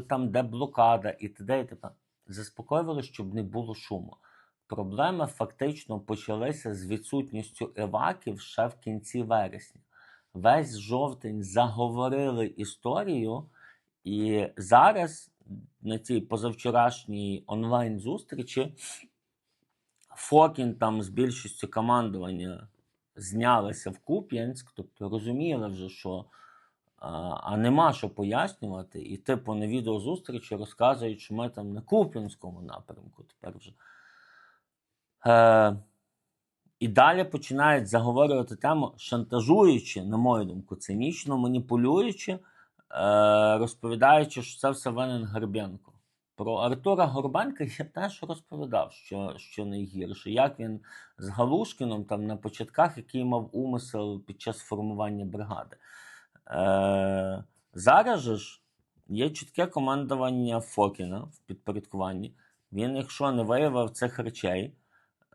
там, де блокада, і т.д. і т.п. Заспокоювали, щоб не було шуму. Проблеми фактично почалися з відсутністю еваків ще в кінці вересня. Весь жовтень заговорили історію, і зараз на цій позавчорашній онлайн-зустрічі Фокін там з більшістю командування знялися в Куп'янськ, тобто розуміли вже, що а, нема що пояснювати, і типу на відеозустрічі розказують, що ми там на Куп'янському напрямку тепер вже. Е, і далі починають заговорювати тему, шантажуючи, на мою думку, цинічно маніпулюючи, е, розповідаючи, що це все винен Горбенко. Про Артура Горбенка я теж розповідав, що, що найгірше, як він з Галушкіном там на початках, який мав умисел під час формування бригади. Е, зараз ж є чітке командування Фокіна в підпорядкуванні. Він, якщо не виявив цих речей,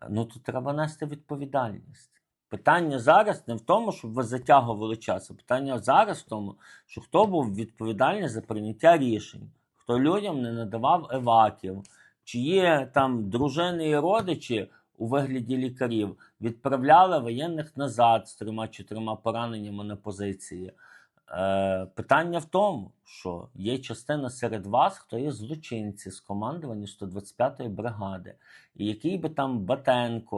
ну то треба нести відповідальність. Питання зараз не в тому, щоб ви затягували час, а питання зараз в тому, що хто був відповідальний за прийняття рішень, хто людям не надавав еваків, чи є там дружини і родичі у вигляді лікарів, відправляли воєнних назад з трьома-чотирма пораненнями на позиції. Е, питання в тому, що є частина серед вас, хто є злочинці з командування 125-ї бригади, і який би там Батенко,